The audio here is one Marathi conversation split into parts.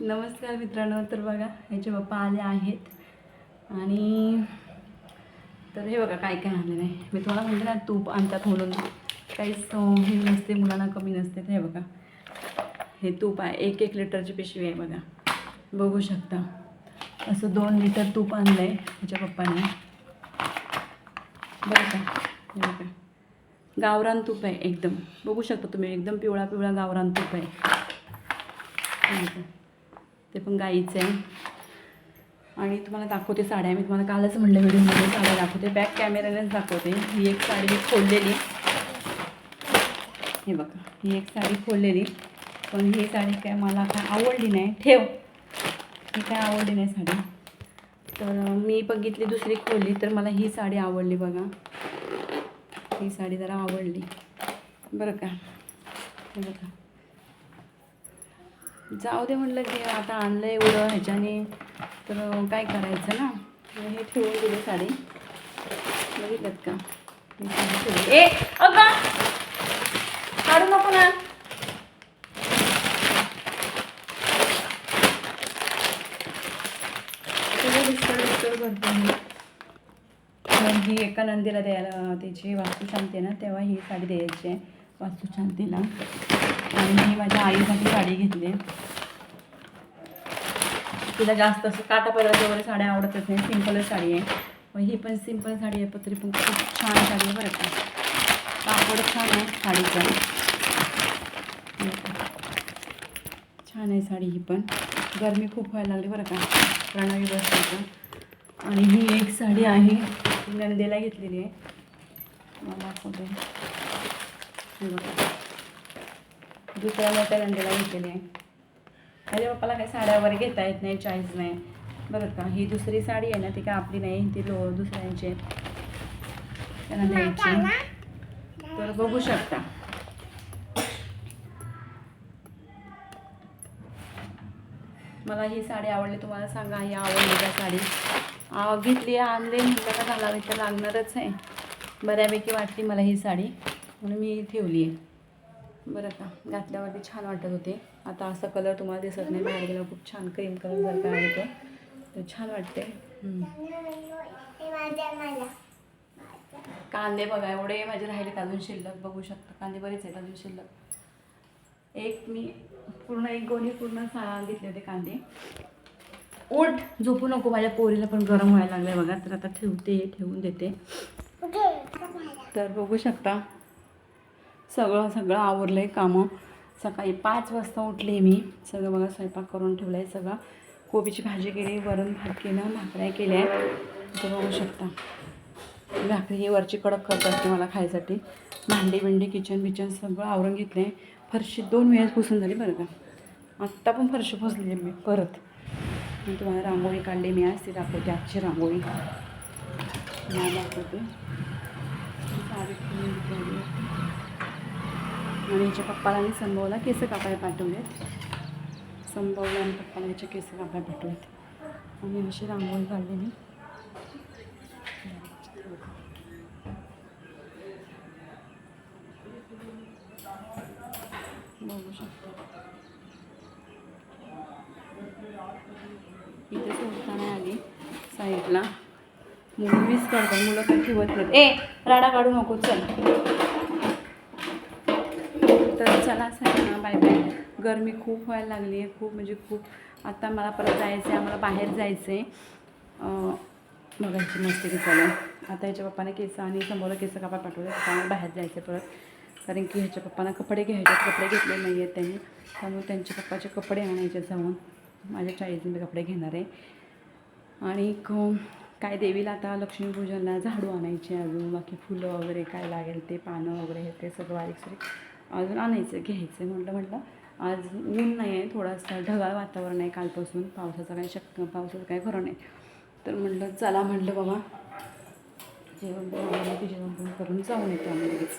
नमस्कार मित्रांनो तर बघा ह्याचे पप्पा आले आहेत. आणि तर हे बघा काय काय आणलं नाही मी तुम्हाला म्हणते ना तूप आणतात म्हणून. काहीच हे नसते मुलांना कमी नसते तर हे बघा. हे तूप आहे एक एक लिटरची पिशवी आहे बघा. बघू शकता. असं दोन लिटर तूप आणलं आहे ह्याच्या पप्पाने. बरं का? हे बघा. गावरान तूप आहे एकदम. बघू शकता तुम्ही एकदम पिवळा पिवळा गावरान तूप आहे. ते पण गाईचं आहे. आणि तुम्हाला दाखवते साड्या. मी तुम्हाला कालच म्हणलं व्हिडिओमध्ये साड्या दाखवते. बॅक कॅमेऱ्यानेच दाखवते. ही एक साडी मी खोललेली. हे बघा. ही एक साडी खोललेली. पण ही साडी काय मला काय आवडली नाही. ठेव. ही काय आवडली नाही साडी. तर मी बघितली दुसरी खोलली. तर मला ही साडी आवडली बघा. ही साडी जरा आवडली. बरं का. हे बघा. जाऊ दे म्हटलं की आता आणलं एवढं ह्याच्याने तर काय करायचं ना? हे ठेवून दिली साडी. बघितलं का? ए अगं काढू नको ना. सगळं ही एका नंदीला द्यायला त्याची वास्तू शांती ना तेव्हा ही साडी द्यायची आहे वास्तुशांतीला. आणि मी माझ्या आईसाठी साडी घेतली. तिला जास्त असं काटापदराच्या वगैरे साड्या आवडतच नाही सिंपलच साडी आहे. मग ही पण सिंपल साडी आहे पत्री पण खूप छान साडी आहे बरं का. कापड छान आहे साडीचा. छान आहे साडी ही पण. गरमी खूप व्हायला लागली बरं का प्रणावी बसवायचं आणि ही एक साडी आहे ती नंदेला घेतलेली आहे. मला फोटो हे बघा दुसऱ्या मोठ्या नंदेला घेतलेली आहे. माझ्या पप्पाला काही साड्या वगैरे घेता येत नाही चॉईस नाही. बरं का ही दुसरी साडी आहे ना ती काय आपली नाही ती लो दुसऱ्यांची आहे. त्यांना द्यायची तर बघू शकता. मला ही साडी आवडली तुम्हाला सांगा ही आवडली का साडी? घेतली आणली. म्हटलं का घालावी तर लागणारच आहे. बऱ्यापैकी वाटली मला ही साडी म्हणून मी ठेवली आहे. बरं का घातल्यावरती छान वाटत होते. आता असा कलर तुम्हाला दिसत नाही बाहेर गेला खूप छान क्रीम कलर सारखा आहे तो तर छान वाटते कांदे बघा एवढे माझे राहिले अजून शिल्लक बघू शकता. कांदे बरेच आहेत अजून शिल्लक. एक मी पूर्ण एक गोणी पूर्ण घेतले होते कांदे. ओट झोपू नको माझ्या पोरीला पण गरम व्हायला लागलं बघा. तर आता ठेवते ठेवून देते. तर बघू शकता. सगळं सगळं आवरलं आहे कामं. सकाळी पाच वाजता उठले मी. सगळं बघा स्वयंपाक करून ठेवला आहे सगळं. कोबीची भाजी केली वरण भात केलं भाकऱ्या केल्या. तर बघू शकता. भाकरी ही वरची कडक करत असते मला खायसाठी. भांडी बिंडी किचन बिचन सगळं आवरून घेतलं आहे फरशी दोन वेळेस पुसून झाली बरं का. आत्ता पण फरशी पुसली आहे मी परत. मी तुम्हाला रांगोळी काढली मी आज ती दाखवते आजची रांगोळी. मला दाखवते साडी ठेवून घेतलेली आहे. आणि हिच्या पप्पाला आणि संभवला केस कापाय पाठवलेत. संभवला आणि पप्पाला ह्याचे केस कापाय पाठवलेत. आणि अशी रांगोळी काढली मी बघू शकतो. इथे सोडता नाही आली साईडला. मुलं मिस करतात. मुलं काही ठेवत नाहीत. ए राडा काढू नको चल. तर चला सगळ्यांना बाय बाय. गरमी खूप व्हायला लागली आहे खूप म्हणजे खूप. आता मला परत जायचं आहे आम्हाला बाहेर जायचं आहे बघायची मस्ती की चालू आता ह्याच्या पप्पाने केस आणि समोर केस कापा पाठवले त्यामुळे बाहेर जायचं आहे परत. कारण की ह्याच्या पप्पांना कपडे घ्यायचे कपडे घेतले नाही आहेत त्यांनी. त्यामुळे त्यांच्या पप्पाचे कपडे आणायचे जाऊन. माझ्या चाळीसमध्ये कपडे घेणार आहे. आणि काय देवीला आता लक्ष्मीपूजनला झाडू आणायचे अजून बाकी फुलं वगैरे काय लागेल ते पानं वगैरे हे ते सगळं बारीक सारीक अजून आणायचं घ्यायचं म्हटलं म्हटलं आज ऊन नाही आहे थोडासा ढगाळ वातावरण आहे कालपासून पावसाचं काही शक्य पावसाचं काही खरं नाही. तर म्हटलं चला म्हटलं बाबा जेवण जेवण पण करून जाऊन येतो आम्ही लगेच.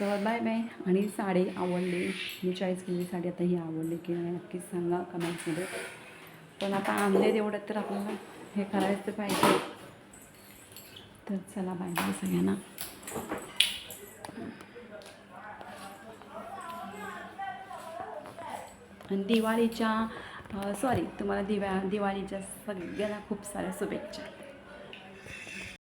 तर बाय बाय. आणि साडी आवडली मी चॉईस केली साडी आता ही आवडली की नाही नक्कीच सांगा कमेंट्समध्ये पण आता आणले तेवढं तर आपल्याला हे करायचं पाहिजे. तर चला बाय बाय सगळ्यांना. दिवाळीच्या सॉरी तुम्हाला दिव्या दिवाळीच्या सगळ्यांना खूप साऱ्या शुभेच्छा.